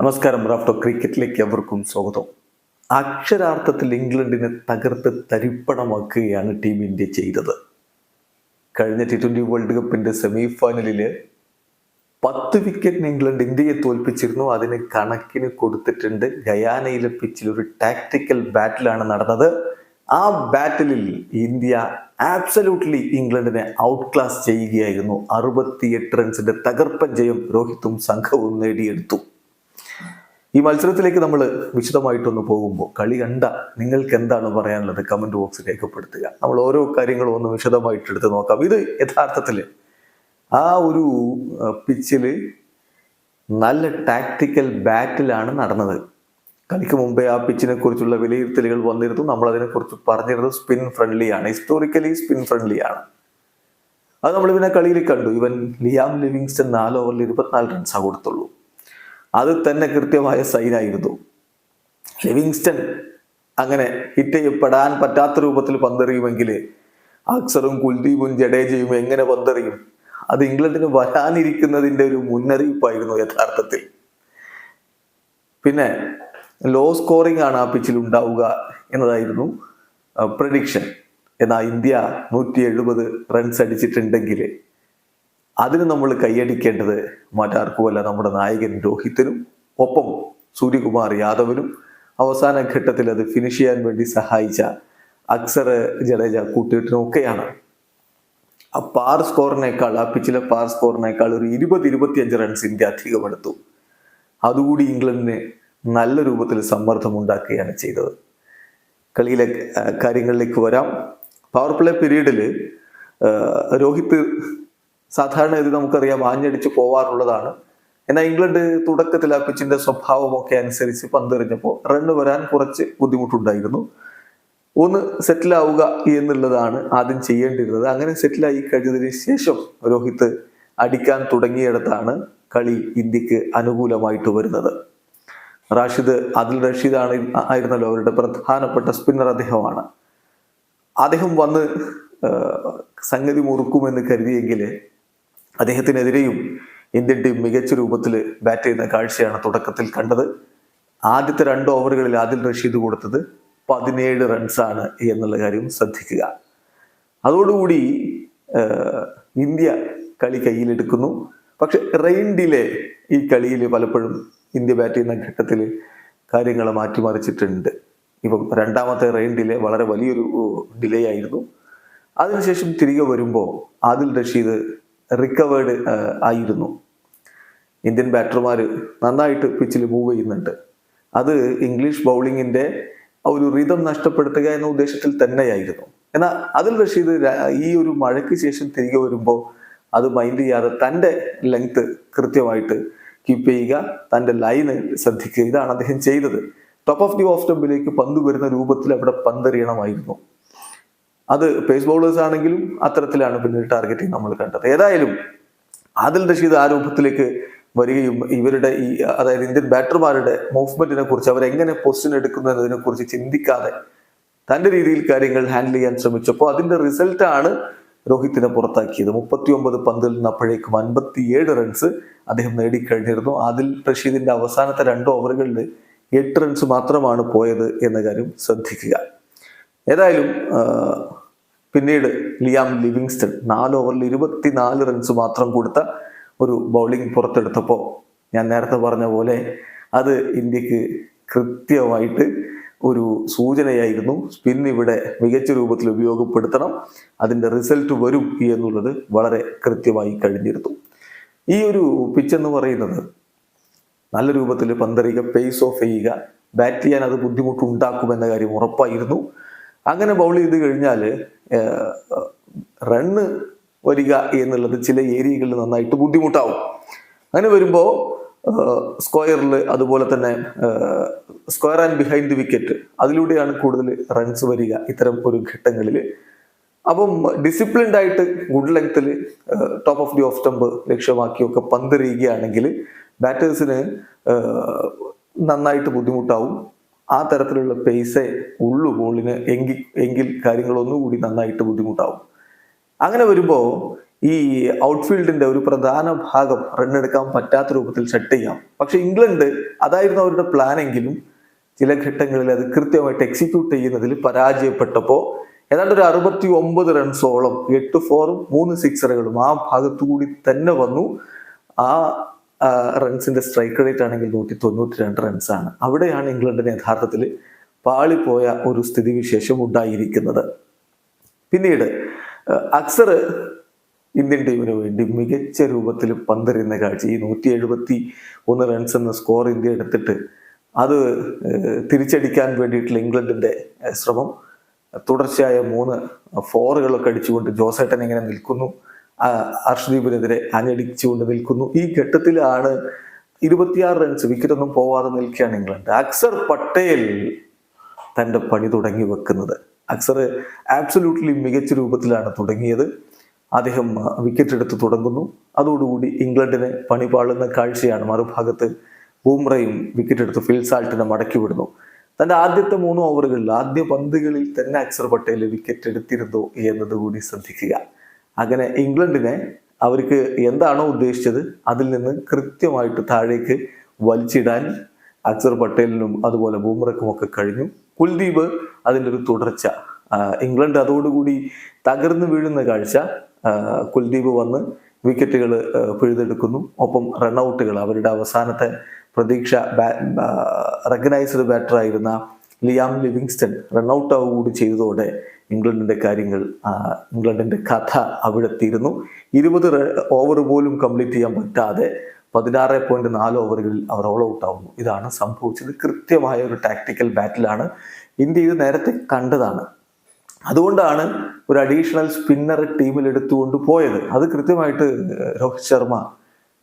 നമസ്കാരം റാഫ്റ്റോ ക്രിക്കറ്റിലേക്ക് എവർക്കും സ്വാഗതം. അക്ഷരാർത്ഥത്തിൽ ഇംഗ്ലണ്ടിനെ തകർത്ത് തരിപ്പണമാക്കുകയാണ് ടീം ഇന്ത്യ ചെയ്തത്. കഴിഞ്ഞ ടി ട്വന്റി വേൾഡ് കപ്പിന്റെ സെമി ഫൈനലിൽ പത്ത് വിക്കറ്റിന് ഇംഗ്ലണ്ട് ഇന്ത്യയെ തോൽപ്പിച്ചിരുന്നു. അതിന് കണക്കിന് കൊടുത്തിട്ടുണ്ട്. ഗയാനയിലെ പിച്ചിൽ ഒരു ടാക്ടിക്കൽ ബാറ്റിലാണ് നടന്നത്. ആ ബാറ്റിലിൽ ഇന്ത്യ ആബ്സല്യൂട്ട്ലി ഇംഗ്ലണ്ടിനെ ഔട്ട് ക്ലാസ് ചെയ്യുകയായിരുന്നു. അറുപത്തിയെട്ട് റൺസിന്റെ തകർപ്പൻ ജയം രോഹിത്തും സംഘവും നേടിയെടുത്തു. ഈ മത്സരത്തിലേക്ക് നമ്മൾ വിശദമായിട്ടൊന്ന് പോകുമ്പോൾ കളി കണ്ട നിങ്ങൾക്ക് എന്താണ് പറയാനുള്ളത് കമന്റ് ബോക്സിൽ രേഖപ്പെടുത്തുക. നമ്മൾ ഓരോ കാര്യങ്ങളും ഒന്ന് വിശദമായിട്ട് എടുത്ത് നോക്കാം. ഇത് യഥാർത്ഥത്തിൽ ആ ഒരു പിച്ചിൽ നല്ല ടാക്ടിക്കൽ ബാറ്റിലാണ് നടന്നത്. കളിക്ക് മുമ്പേ ആ പിച്ചിനെ കുറിച്ചുള്ള വിലയിരുത്തലുകൾ വന്നിരുന്നു. നമ്മൾ അതിനെക്കുറിച്ച് പറഞ്ഞിരുന്നത് സ്പിൻ ഫ്രണ്ട്ലിയാണ് ഹിസ്റ്റോറിക്കലി സ്പിൻ ഫ്രണ്ട്ലിയാണ് അത് നമ്മൾ പിന്നെ കളിയിൽ കണ്ടു. ഇവൻ ലിയാം ലിവിങ്സ്റ്റൺ നാല് ഓവറിൽ ഇരുപത്തിനാല് റൺസാണ് കൊടുത്തുള്ളൂ. അത് തന്നെ കൃത്യമായ സൈനായിരുന്നു. ലിവിങ്സ്റ്റൺ അങ്ങനെ ഹിറ്റ് ചെയ്യപ്പെടാൻ പറ്റാത്ത രൂപത്തിൽ പന്തെറിയുമെങ്കിൽ അക്സറും കുൽദീപും ജഡേജയും എങ്ങനെ പന്തെറിയും? അത് ഇംഗ്ലണ്ടിന് വരാനിരിക്കുന്നതിന്റെ ഒരു മുന്നറിയിപ്പായിരുന്നു യഥാർത്ഥത്തിൽ. പിന്നെ ലോ സ്കോറിംഗ് ആണ് ആ പിച്ചിൽ ഉണ്ടാവുക എന്നതായിരുന്നു പ്രഡിക്ഷൻ എന്നാൽ ഇന്ത്യ നൂറ്റി എഴുപത് റൺസ് അടിച്ചിട്ടുണ്ടെങ്കിൽ അതിന് നമ്മൾ കൈയടിക്കേണ്ടത് മറ്റാർക്കുമല്ല നമ്മുടെ നായകൻ രോഹിത്തിനും ഒപ്പം സൂര്യകുമാർ യാദവിനും. അവസാന ഘട്ടത്തിൽ അത് ഫിനിഷ് ചെയ്യാൻ വേണ്ടി സഹായിച്ച അക്സർ ജഡേജ കൂട്ടുകെട്ടിനും ഒക്കെയാണ് ആ പാർ സ്കോറിനേക്കാൾ ആ പിച്ചിലെ പാർ സ്കോറിനേക്കാൾ ഒരു ഇരുപത് ഇരുപത്തിയഞ്ച് റൺസ് ഇന്ത്യ അധികമെടുത്തു. അതുകൂടി ഇംഗ്ലണ്ടിന് നല്ല രൂപത്തിൽ സമ്മർദ്ദം ഉണ്ടാക്കുകയാണ് ചെയ്തത്. കളിയിലെ കാര്യങ്ങളിലേക്ക് വരാം. പവർ പ്ലേ പീരീഡിൽ രോഹിത് സാധാരണ ഇത് നമുക്കറിയാം ആഞ്ഞടിച്ച് പോവാറുള്ളതാണ്. എന്നാൽ ഇംഗ്ലണ്ട് തുടക്കത്തിൽ ആ പിച്ചിന്റെ സ്വഭാവമൊക്കെ അനുസരിച്ച് പന്തെറിഞ്ഞപ്പോൾ റണ്ണ് വരാൻ കുറച്ച് ബുദ്ധിമുട്ടുണ്ടായിരുന്നു. ഒന്ന് സെറ്റിൽ ആവുക എന്നുള്ളതാണ് ആദ്യം ചെയ്യേണ്ടിരുന്നത് അങ്ങനെ സെറ്റിലായി കഴിഞ്ഞതിന് ശേഷം രോഹിത് അടിക്കാൻ തുടങ്ങിയിടത്താണ് കളി ഇന്ത്യയ്ക്ക് അനുകൂലമായിട്ട് വരുന്നത്. റാഷിദ് അതിൽ റഷീദാണ് ആയിരുന്നല്ലോ അവരുടെ പ്രധാനപ്പെട്ട സ്പിന്നർ അദ്ദേഹമാണ്. അദ്ദേഹം വന്ന് സംഗതി മുറുക്കുമെന്ന് കരുതിയെങ്കിൽ അദ്ദേഹത്തിനെതിരെയും ഇന്ത്യൻ ടീം മികച്ച രൂപത്തിൽ ബാറ്റ് ചെയ്യുന്ന കാഴ്ചയാണ് തുടക്കത്തിൽ കണ്ടത്. ആദ്യത്തെ രണ്ട് ഓവറുകളിൽ ആദിൽ റഷീദ് കൊടുത്തത് പതിനേഴ് റൺസാണ് എന്നുള്ള കാര്യം ശ്രദ്ധിക്കുക. അതോടുകൂടി ഇന്ത്യ കളി കയ്യിലെടുക്കുന്നു. പക്ഷെ റെയിൻ ഡിലേ ഈ കളിയിൽ പലപ്പോഴും ഇന്ത്യ ബാറ്റ് ചെയ്യുന്ന ഘട്ടത്തിൽ കാര്യങ്ങൾ മാറ്റിമറിച്ചിട്ടുണ്ട്. ഇപ്പം രണ്ടാമത്തെ റെയിൻ ഡിലേ വളരെ വലിയൊരു ഡിലേ ആയിരുന്നു. അതിനുശേഷം തിരികെ വരുമ്പോൾ ആദിൽ റഷീദ് റിക്കവേർഡ് ആയിരുന്നു. ഇന്ത്യൻ ബാറ്റർമാർ നന്നായിട്ട് പിച്ചിൽ മൂവ് ചെയ്യുന്നുണ്ട്. അത് ഇംഗ്ലീഷ് ബൗളിങ്ങിന്റെ ഒരു റിതം നഷ്ടപ്പെടുത്തുക എന്ന ഉദ്ദേശത്തിൽ തന്നെയായിരുന്നു. എന്നാൽ അതിൽ റഷീദ് ഈ ഒരു മഴയ്ക്ക് ശേഷം തിരികെ വരുമ്പോൾ അത് മൈൻഡ് ചെയ്യാതെ തന്റെ ലെങ്ത് കൃത്യമായിട്ട് കീപ്പ് ചെയ്യുക തന്റെ ലൈന് ശ്രദ്ധിക്കുക. ഇതാണ് അദ്ദേഹം ചെയ്തത്. ടോപ്പ് ഓഫ് ദി ഓഫ് സ്റ്റംപിലേക്ക് പന്ത് വരുന്ന രൂപത്തിൽ അവിടെ പന്തെറിയണമായിരുന്നു. അത് പേസ് ബൗളേഴ്സ് ആണെങ്കിലും അത്തരത്തിലാണ് പിന്നീട് ടാർഗറ്റിംഗ് നമ്മൾ കണ്ടത്. ഏതായാലും ആദിൽ റഷീദ് ആ രൂപത്തിലേക്ക് വരികയും ഇവരുടെ ഈ അതായത് ഇന്ത്യൻ ബാറ്റർമാരുടെ മൂവ്മെന്റിനെ കുറിച്ച് അവരെങ്ങനെ പൊസിഷൻ എടുക്കുന്നു എന്നതിനെ കുറിച്ച് ചിന്തിക്കാതെ തന്റെ രീതിയിൽ കാര്യങ്ങൾ ഹാൻഡിൽ ചെയ്യാൻ ശ്രമിച്ചപ്പോൾ അതിന്റെ റിസൾട്ടാണ് രോഹിത്തിനെ പുറത്താക്കിയത്. മുപ്പത്തി ഒമ്പത് പന്തിൽ നിന്ന് അപ്പോഴേക്കും അൻപത്തിയേഴ് റൺസ് അദ്ദേഹം നേടിക്കഴിഞ്ഞിരുന്നു. ആദിൽ റഷീദിന്റെ അവസാനത്തെ രണ്ട് ഓവറുകളിൽ എട്ട് റൺസ് മാത്രമാണ് പോയത് എന്ന കാര്യം ശ്രദ്ധിക്കുക. ഏതായാലും പിന്നീട് ലിയാം ലിവിങ്സ്റ്റൺ നാല് ഓവറിൽ ഇരുപത്തിനാല് റൺസ് മാത്രം കൊടുത്ത ഒരു ബൗളിംഗ് പുറത്തെടുത്തപ്പോൾ ഞാൻ നേരത്തെ പറഞ്ഞ പോലെ അത് ഇന്ത്യയ്ക്ക് കൃത്യമായിട്ട് ഒരു സൂചനയായിരുന്നു. സ്പിൻ ഇവിടെ മികച്ച രൂപത്തിൽ ഉപയോഗപ്പെടുത്തണം. അതിന്റെ റിസൾട്ട് വരും എന്നുള്ളത് വളരെ കൃത്യമായി കഴിഞ്ഞിരുന്നു. ഈ ഒരു പിച്ച് എന്ന് പറയുന്നത് നല്ല രൂപത്തിൽ പന്തെറിയുക പേസ് ഓഫ് ചെയ്യുക ബാറ്റ് ചെയ്യാൻ അത് ബുദ്ധിമുട്ടുണ്ടാക്കുമെന്ന കാര്യം ഉറപ്പായിരുന്നു. അങ്ങനെ ബൗൾ ചെയ്ത് കഴിഞ്ഞാൽ റണ്ണ് വരിക എന്നുള്ളത് ചില ഏരിയകളിൽ നന്നായിട്ട് ബുദ്ധിമുട്ടാവും. അങ്ങനെ വരുമ്പോൾ സ്ക്വയറിൽ അതുപോലെ തന്നെ square and behind the wicket അതിലൂടെയാണ് കൂടുതൽ റൺസ് വരിക ഇത്തരം ഒരു ഘട്ടങ്ങളിൽ അപ്പം ഡിസിപ്ലിൻഡ് ആയിട്ട് ഗുഡ് ലെങ്ത്തിൽ top of the off stump ലക്ഷ്യമാക്കിയൊക്കെ പന്തെറിയുകയാണെങ്കിൽ ബാറ്റേഴ്സിന് നന്നായിട്ട് ബുദ്ധിമുട്ടാവും. ആ തരത്തിലുള്ള പേസേ ഉള്ളു ബോളിന് എങ്കിൽ എങ്കിൽ കാര്യങ്ങളൊന്നുകൂടി നന്നായിട്ട് ബുദ്ധിമുട്ടാവും. അങ്ങനെ വരുമ്പോൾ ഈ ഔട്ട്ഫീൽഡിന്റെ ഒരു പ്രധാന ഭാഗം റണ്ണെടുക്കാൻ പറ്റാത്ത രൂപത്തിൽ സെറ്റ് ചെയ്യാം. പക്ഷെ ഇംഗ്ലണ്ട് അതായിരുന്നു അവരുടെ പ്ലാൻ എങ്കിലും ചില ഘട്ടങ്ങളിൽ അത് കൃത്യമായിട്ട് എക്സിക്യൂട്ട് ചെയ്യുന്നതിൽ പരാജയപ്പെട്ടപ്പോൾ ഏതാണ്ട് ഒരു അറുപത്തി ഒമ്പത് റൺസോളം എട്ട് ഫോറും മൂന്ന് സിക്സറുകളും ആ ഭാഗത്തു കൂടി തന്നെ വന്നു. ആ റൺസിന്റെ സ്ട്രൈക്ക് റേറ്റ് ആണെങ്കിൽ നൂറ്റി തൊണ്ണൂറ്റി രണ്ട് റൺസാണ്. അവിടെയാണ് ഇംഗ്ലണ്ടിന് യഥാർത്ഥത്തിൽ പാളിപ്പോയ ഒരു സ്ഥിതിവിശേഷം ഉണ്ടായിരിക്കുന്നത്. പിന്നീട് അക്സർ ഇന്ത്യൻ ടീമിന് വേണ്ടി മികച്ച രൂപത്തിൽ പന്തെറിയുന്ന കാഴ്ച. ഈ നൂറ്റി എഴുപത്തി ഒന്ന് റൺസ് എന്ന സ്കോർ ഇന്ത്യ എടുത്തിട്ട് അത് തിരിച്ചടിക്കാൻ വേണ്ടിയിട്ടുള്ള ഇംഗ്ലണ്ടിന്റെ ശ്രമം. തുടർച്ചയായ മൂന്ന് ഫോറുകളൊക്കെ അടിച്ചുകൊണ്ട് ജോസേട്ടൻ ഇങ്ങനെ നിൽക്കുന്നു. അർഷദീപിനെതിരെ അഞ്ഞടിച്ചുകൊണ്ട് നിൽക്കുന്നു. ഈ ഘട്ടത്തിലാണ് ഇരുപത്തിയാറ് റൺസ് വിക്കറ്റൊന്നും പോവാതെ നിൽക്കുകയാണ് ഇംഗ്ലണ്ട്. അക്സർ പട്ടേൽ തന്റെ പണി തുടങ്ങി വെക്കുന്നത്. അക്സർ ആബ്സല്യൂട്ട്ലി മികച്ച രൂപത്തിലാണ് തുടങ്ങിയത്. അദ്ദേഹം വിക്കറ്റ് എടുത്ത് തുടങ്ങുന്നു. അതോടുകൂടി ഇംഗ്ലണ്ടിനെ പണി പാളുന്ന കാഴ്ചയാണ് മറുഭാഗത്ത് ബൂംറയും വിക്കറ്റ് എടുത്ത് ഫിൽസാൾട്ടിനെ മടക്കിവിടുന്നു മടക്കി വിടുന്നു. തന്റെ ആദ്യത്തെ മൂന്ന് ഓവറുകളിൽ ആദ്യ പന്തുകളിൽ തന്നെ അക്സർ പട്ടേൽ വിക്കറ്റ് എടുത്തിരുന്നു എന്നതുകൂടി ശ്രദ്ധിക്കുക. അങ്ങനെ ഇംഗ്ലണ്ടിനെ അവർക്ക് എന്താണോ ഉദ്ദേശിച്ചത് അതിൽ നിന്ന് കൃത്യമായിട്ട് താഴേക്ക് വലിച്ചിടാൻ അക്സർ പട്ടേലിനും അതുപോലെ ബൂമറക്കും ഒക്കെ കഴിഞ്ഞു. കുൽദീപ് അതിന്റെ ഒരു തുടർച്ച. ഇംഗ്ലണ്ട് അതോടുകൂടി തകർന്നു വീഴുന്ന കാഴ്ച കുൽദീപ് വന്ന് വിക്കറ്റുകൾ പിഴുതെടുക്കുന്നു. ഒപ്പം റൺഔട്ടുകൾ അവരുടെ അവസാനത്തെ പ്രതീക്ഷ റെക്കഗ്നൈസ്ഡ് ബാറ്ററായിരുന്ന ലിയാം ലിവിങ്സ്റ്റൺ റണ്ണൗട്ട് ആവുകൂടി ചെയ്തതോടെ ഇംഗ്ലണ്ടിന്റെ കാര്യങ്ങൾ ഇംഗ്ലണ്ടിന്റെ കഥ അവിടെ തീരുന്നു. ഇരുപത് ഓവർ പോലും കംപ്ലീറ്റ് ചെയ്യാൻ പറ്റാതെ പതിനാറ് പോയിന്റ് നാല് ഓവറുകളിൽ അവർ ഓൾ ഔട്ട് ആവുന്നു. ഇതാണ് സംഭവിച്ചത്. കൃത്യമായ ഒരു ടാക്ടിക്കൽ ബാറ്റിലാണ് ഇന്ത്യ ഇത് നേരത്തെ കണ്ടതാണ്. അതുകൊണ്ടാണ് ഒരു അഡീഷണൽ സ്പിന്നർ ടീമിൽ എടുത്തുകൊണ്ട് പോയത്. അത് കൃത്യമായിട്ട് രോഹിത് ശർമ്മ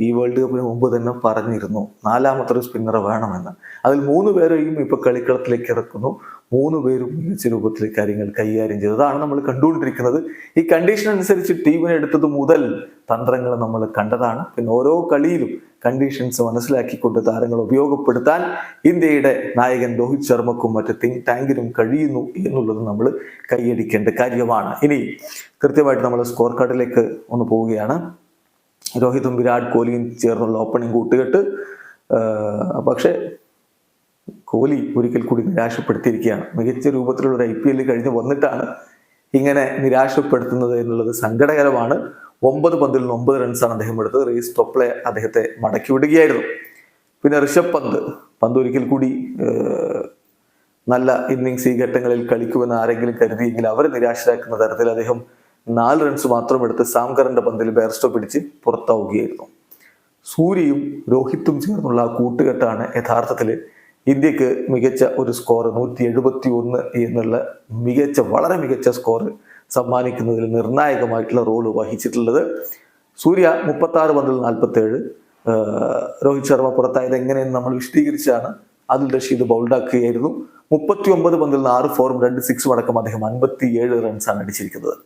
ഈ വേൾഡ് കപ്പിന് മുമ്പ് തന്നെ പറഞ്ഞിരുന്നു നാലാമത്തെ സ്പിന്നർ വേണമെന്ന്. അതിൽ മൂന്ന് പേരെയും ഇപ്പൊ കളിക്കളത്തിലേക്ക് ഇറക്കുന്നു. മൂന്ന് പേരും മികച്ച രൂപത്തിൽ കാര്യങ്ങൾ കൈകാര്യം ചെയ്തു. അതാണ് നമ്മൾ കണ്ടുകൊണ്ടിരിക്കുന്നത്. ഈ കണ്ടീഷൻ അനുസരിച്ച് ടീമിനെ എടുത്തത് മുതൽ തന്ത്രങ്ങൾ നമ്മൾ കണ്ടതാണ്. പിന്നെ ഓരോ കളിയിലും കണ്ടീഷൻസ് മനസ്സിലാക്കിക്കൊണ്ട് താരങ്ങൾ ഉപയോഗപ്പെടുത്താൻ ഇന്ത്യയുടെ നായകൻ രോഹിത് ശർമ്മക്കും മറ്റ് തിങ്ക് ടാങ്കിനും കഴിയുന്നു എന്നുള്ളത് നമ്മൾ കൈയടിക്കേണ്ട കാര്യമാണ്. ഇനി കൃത്യമായിട്ട് നമ്മൾ സ്കോർ കാർഡിലേക്ക് ഒന്ന് പോവുകയാണ്. രോഹിതും വിരാട് കോഹ്ലിയും ചേർന്നുള്ള ഓപ്പണിംഗ് കൂട്ടുകെട്ട് പക്ഷേ കോഹ്ലി ഒരിക്കൽ കൂടി നിരാശപ്പെടുത്തിയിരിക്കുകയാണ്. മികച്ച രൂപത്തിലുള്ള ഒരു ഐ പി എല്ലിൽ കഴിഞ്ഞ് വന്നിട്ടാണ് ഇങ്ങനെ നിരാശപ്പെടുത്തുന്നത് എന്നുള്ളത് സങ്കടകരമാണ്. ഒമ്പത് പന്തിൽ നിന്ന് ഒമ്പത് റൺസാണ് അദ്ദേഹം എടുത്തത്. റേസ് ടോപ്പിലെ അദ്ദേഹത്തെ മടക്കി വിടുകയായിരുന്നു. പിന്നെ ഋഷഭ് പന്ത്. പന്ത് ഒരിക്കൽ കൂടി നല്ല ഇന്നിങ്സ് ഈ ഘട്ടങ്ങളിൽ കളിക്കുമെന്ന് ആരെങ്കിലും കരുതിയെങ്കിൽ അവരെ നിരാശരാക്കുന്ന തരത്തിൽ അദ്ദേഹം നാല് റൺസ് മാത്രം എടുത്ത് സാംകറിന്റെ പന്തിൽ ബെയർസ്റ്റോ പിടിച്ച് പുറത്താവുകയായിരുന്നു. സൂര്യയും രോഹിത്തും ചേർന്നുള്ള കൂട്ടുകെട്ടാണ് യഥാർത്ഥത്തിൽ ഇന്ത്യയ്ക്ക് മികച്ച ഒരു സ്കോർ നൂറ്റി എഴുപത്തി ഒന്ന് എന്നുള്ള മികച്ച വളരെ മികച്ച സ്കോർ സമ്മാനിക്കുന്നതിൽ നിർണായകമായിട്ടുള്ള റോൾ വഹിച്ചിട്ടുള്ളത്. സൂര്യ മുപ്പത്തി ആറ് പന്തിൽ നാൽപ്പത്തി ഏഴ് രോഹിത് ശർമ്മ പുറത്തായത് എങ്ങനെയെന്ന് നമ്മൾ വിശദീകരിച്ചാണ്. അതിൽ റഷീദ് ബൗൾഡാക്കുകയായിരുന്നു മുപ്പത്തി ഒമ്പത് പന്തിൽ നിന്ന് ആറ് ഫോറും രണ്ട് സിക്സും അടക്കം അദ്ദേഹം അൻപത്തി ഏഴ് റൺസാണ് അടിച്ചിരിക്കുന്നത്.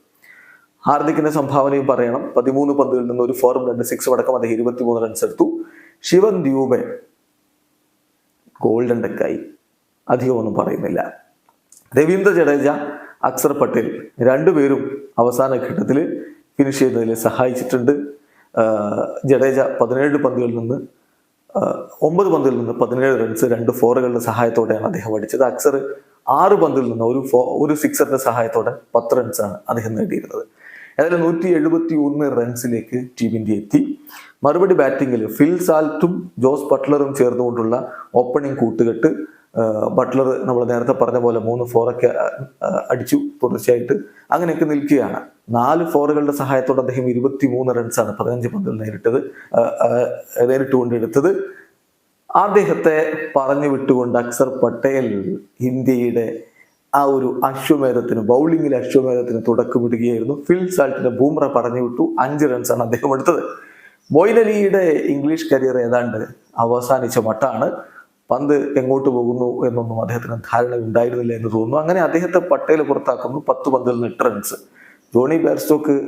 ഹാർദിക്കിന്റെ സംഭാവനയും പറയണം. പതിമൂന്ന് പന്തുകളിൽ നിന്ന് ഒരു ഫോറും രണ്ട് സിക്സും അടക്കം അദ്ദേഹം ഇരുപത്തിമൂന്ന് റൺസ് എടുത്തു. ശിവൻ ദ്യൂബെ ഗോൾഡൻ ഡെക്കായി അധികമൊന്നും പറയുന്നില്ല. രവീന്ദ്ര ജഡേജ അക്സർ പട്ടേൽ രണ്ടുപേരും അവസാന ഘട്ടത്തിൽ ഫിനിഷ് ചെയ്യുന്നതിൽ സഹായിച്ചിട്ടുണ്ട്. ജഡേജ പതിനേഴ് പന്തുകളിൽ നിന്ന് ഒമ്പത് പന്തിൽ നിന്ന് പതിനേഴ് റൺസ് രണ്ട് ഫോറുകളുടെ സഹായത്തോടെയാണ് അദ്ദേഹം അടിച്ചത്. അക്സർ ആറ് പന്തിൽ നിന്ന് ഒരു ഫോ ഒരു സിക്സറിന്റെ സഹായത്തോടെ പത്ത് റൺസാണ് അദ്ദേഹം നേടിയിരുന്നത്. ഏതായാലും നൂറ്റി എഴുപത്തി ഒന്ന് റൺസിലേക്ക് ടീം ഇന്ത്യ എത്തി. മറുപടി ബാറ്റിങ്ങിൽ ഫിൽ സാൽത്തും ജോസ് ബട്ട്ലറും ചേർന്നുകൊണ്ടുള്ള ഓപ്പണിംഗ് കൂട്ടുകെട്ട്. ബട്ട്ലർ നമ്മൾ നേരത്തെ പറഞ്ഞ പോലെ മൂന്ന് ഫോറൊക്കെ അടിച്ചു തുടർച്ചയായിട്ട് അങ്ങനെയൊക്കെ നിൽക്കുകയാണ്. നാല് ഫോറുകളുടെ സഹായത്തോടെ അദ്ദേഹം ഇരുപത്തി മൂന്ന് റൺസാണ് പതിനഞ്ച് പന്തിൽ നേരിട്ടത് ആഹ് ആഹ് നേരിട്ടുകൊണ്ട് എടുത്തത് അദ്ദേഹത്തെ പറഞ്ഞു വിട്ടുകൊണ്ട് അക്സർ പട്ടേൽ ഇന്ത്യയുടെ ആ ഒരു അശ്വമേധത്തിന് ബൗളിങ്ങിലെ അശ്വമേധത്തിന് തുടക്കമിടുകയായിരുന്നു. ഫിൽ സാൾട്ടിന്റെ ബൂമറ പറഞ്ഞു വിട്ടു അഞ്ച് റൺസാണ് അദ്ദേഹം എടുത്തത്. മൊയ്ൻ ഇംഗ്ലീഷ് കരിയർ ഏതാണ്ട് അവസാനിച്ച മട്ടാണ്. പന്ത് എങ്ങോട്ട് പോകുന്നു എന്നൊന്നും അദ്ദേഹത്തിന് ധാരണ ഉണ്ടായിരുന്നില്ല എന്ന് തോന്നുന്നു. അങ്ങനെ അദ്ദേഹത്തെ പട്ടേൽ പുറത്താക്കുന്നു. പത്ത് പന്തിൽ നിന്ന് എട്ട് റൺസ്. ജോണി ബേർസ്റ്റോക്ക്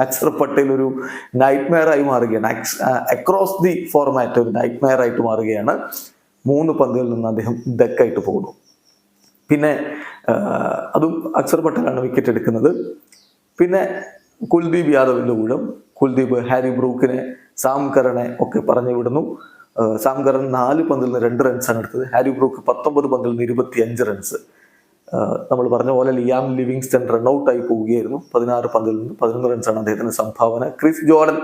അക്സർ പട്ടേൽ ഒരു നൈറ്റ് മെയർ ആയി മാറുകയാണ്. അക്രോസ് ദി ഫോർമാറ്റ് ഒരു നൈറ്റ് മെയർ ആയിട്ട് മാറുകയാണ്. മൂന്ന് പന്തുകളിൽ നിന്ന് അദ്ദേഹം ഡെക്കായിട്ട് പോകുന്നു. പിന്നെ അതും അക്സർ പട്ടേലാണ് വിക്കറ്റ് എടുക്കുന്നത്. പിന്നെ കുൽദീപ് യാദവിന്റെ കൂടും കുൽദീപ് ഹാരി ബ്രൂക്കിനെ സാം ഒക്കെ പറഞ്ഞു വിടുന്നു. സാം നാല് പന്തിൽ നിന്ന് രണ്ട് റൺസാണ് എടുത്തത്. ഹാരി ബ്രൂക്ക് പത്തൊമ്പത് പന്തിൽ നിന്ന് ഇരുപത്തി അഞ്ച് റൺസ് നമ്മൾ പറഞ്ഞ പോലെ ലിയാം ലിവിങ്സ്റ്റൺ റൺഔട്ടായി പോവുകയായിരുന്നു. പതിനാറ് പന്തിൽ നിന്ന് പതിനൊന്ന് റൺസാണ് അദ്ദേഹത്തിന് സംഭാവന. ക്രിസ് ജോർഡൻ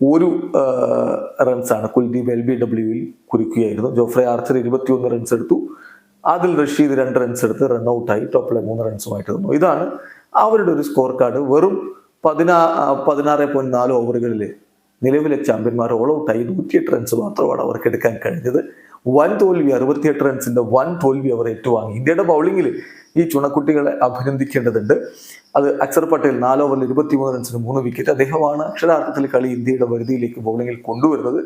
ഒരു റൺസാണ് കുൽദീപ് എൽ ബി ഡബ്ല്യുവിൽ കുറിക്കുകയായിരുന്നു. ജോഫ്രെ ആർച്ചർ ഇരുപത്തിയൊന്ന് റൺസ് എടുത്തു. ആദിൽ റഷീദ് രണ്ട് റൺസ് എടുത്ത് റൺ ഔട്ടായി ടോപ്പിലെ മൂന്ന് റൺസുമായിട്ട് നിന്നു. ഇതാണ് അവരുടെ ഒരു സ്കോർ കാർഡ് വെറും പതിനാ പതിനാറ് പോയിന്റ് നാല് ഓവറുകളിൽ നിലവിലെ ചാമ്പ്യന്മാർ ഓൾ ഔട്ടായി നൂറ്റിയെട്ട് റൺസ് മാത്രമാണ് അവർക്ക് എടുക്കാൻ കഴിഞ്ഞത്. വൻ തോൽവി അറുപത്തിയെട്ട് റൺസിന്റെ വൻ തോൽവി അവർ ഏറ്റുവാങ്ങി. ഇന്ത്യയുടെ ബൗളിങ്ങിൽ ഈ ചുണക്കുട്ടികളെ അഭിനന്ദിക്കേണ്ടതുണ്ട്. അത് അക്ഷർ പട്ടേൽ നാല് ഓവറിൽ ഇരുപത്തിമൂന്ന് റൺസിന് മൂന്ന് വിക്കറ്റ് അദ്ദേഹമാണ് അക്ഷരാർത്ഥത്തിൽ കളി ഇന്ത്യയുടെ വരുതിയിലേക്ക് ബൗളിങ്ങിൽ കൊണ്ടുവരുന്നത്.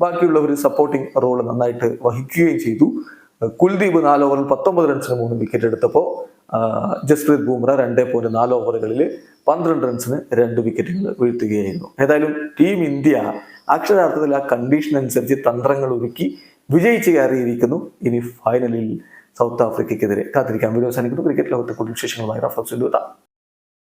ബാക്കിയുള്ളവർ സപ്പോർട്ടിംഗ് റോൾ നന്നായിട്ട് വഹിക്കുകയും ചെയ്തു. കുൽദീപ് നാല് ഓവറിൽ പത്തൊമ്പത് റൺസിന് മൂന്ന് വിക്കറ്റ് എടുത്തപ്പോൾ ജസ്പ്രീത് ബുംറ രണ്ട് പോയിന്റ് നാല് ഓവറുകളിൽ പന്ത്രണ്ട് റൺസിന് രണ്ട് വിക്കറ്റുകൾ വീഴ്ത്തുകയായിരുന്നു. ഏതായാലും ടീം ഇന്ത്യ അക്ഷരാർത്ഥത്തിൽ ആ കണ്ടീഷൻ അനുസരിച്ച് തന്ത്രങ്ങൾ ഒരുക്കി വിജയിച്ച് കയറിയിരിക്കുന്നു. ഇനി ഫൈനലിൽ സൗത്ത് ആഫ്രിക്കയ്ക്കെതിരെ കാത്തിരിക്കാം. വീഡിയോ സാധിക്കുന്നു ക്രിക്കറ്റ് ലോകത്തെ കൂടുതൽ വിശേഷങ്ങളുമായി റഫർ എത്താം